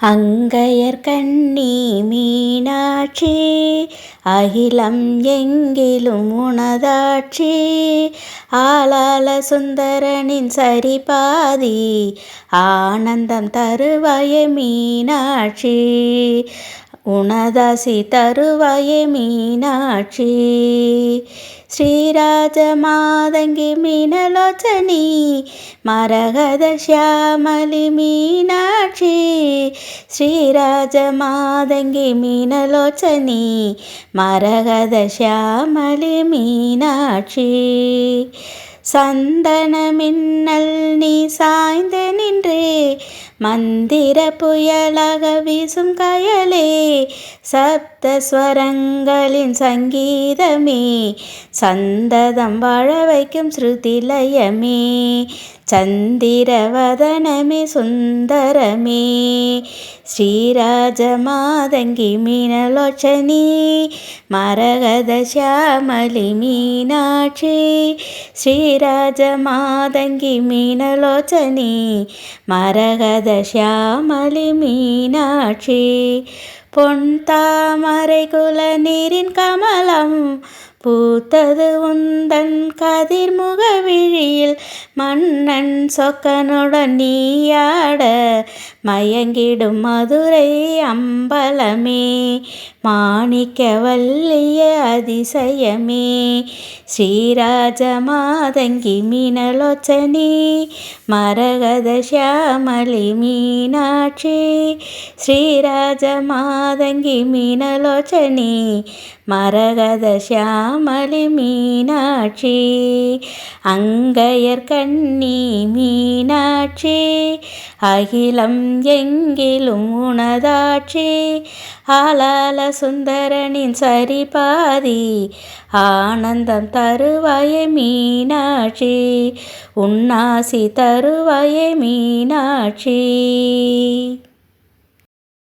அங்கையர் கண்ணி மீனாட்சி அகிலம் எங்கிலும் உனதாட்சி. ஆளால சுந்தரனின் சரிபாதி ஆனந்தம் தருவாய மீனாட்சி. உனதாசி தருவாய மீனாட்சி శ్రీరాజ మాదంగి మీనలోచని మరగద శ్యామలి మీనాక్షి శ్రీరాజ మాదంగి మీనలోచని మరగద శ్యామలి మీనాక్షి சந்தன மின்னல் நீ சாய்ந்து நின்றே மந்திர புயலாக வீசும் கயலே சப்த ஸ்வரங்களின் சங்கீதமே சந்ததம் வாழ வைக்கும் ஸ்ருதிலயமே. चन्दिरवदन मे सुन्दर मे श्रीराजमादङ्गि मीनलोचनी मार्गदशामलि मीनाक्षी श्रीराजमादङ्गि मीनलोचनी मार्गदश्यामलिमिनाक्षि பொன் தாமரை குல நீரின் கமலம் பூத்தது உந்தன் கதிர்முக விழியில். மன்னன் சொக்கனுடன் நீயாட மயங்கிடும் மதுரை அம்பலமே. மாணிக்க வல்லிய அதிசயமே. ஸ்ரீராஜ மாதங்கி மீனலோச்சனி. மரகத சியாமலி மீனாட்சி. ஸ்ரீராஜ மா ಮಾದಂಗಿ ಮೀನಲೋಚನಿ மரகத ஷியாமலி மீனாட்சி அங்கையர் கண்ணி மீனாட்சி அகிலம் எங்கிலும் உணதாட்சி ஆலால சுந்தரனின் சரிபாதி ஆனந்தம் தருவாய மீனாட்சி உன்னாசி தருவாய மீனாட்சி.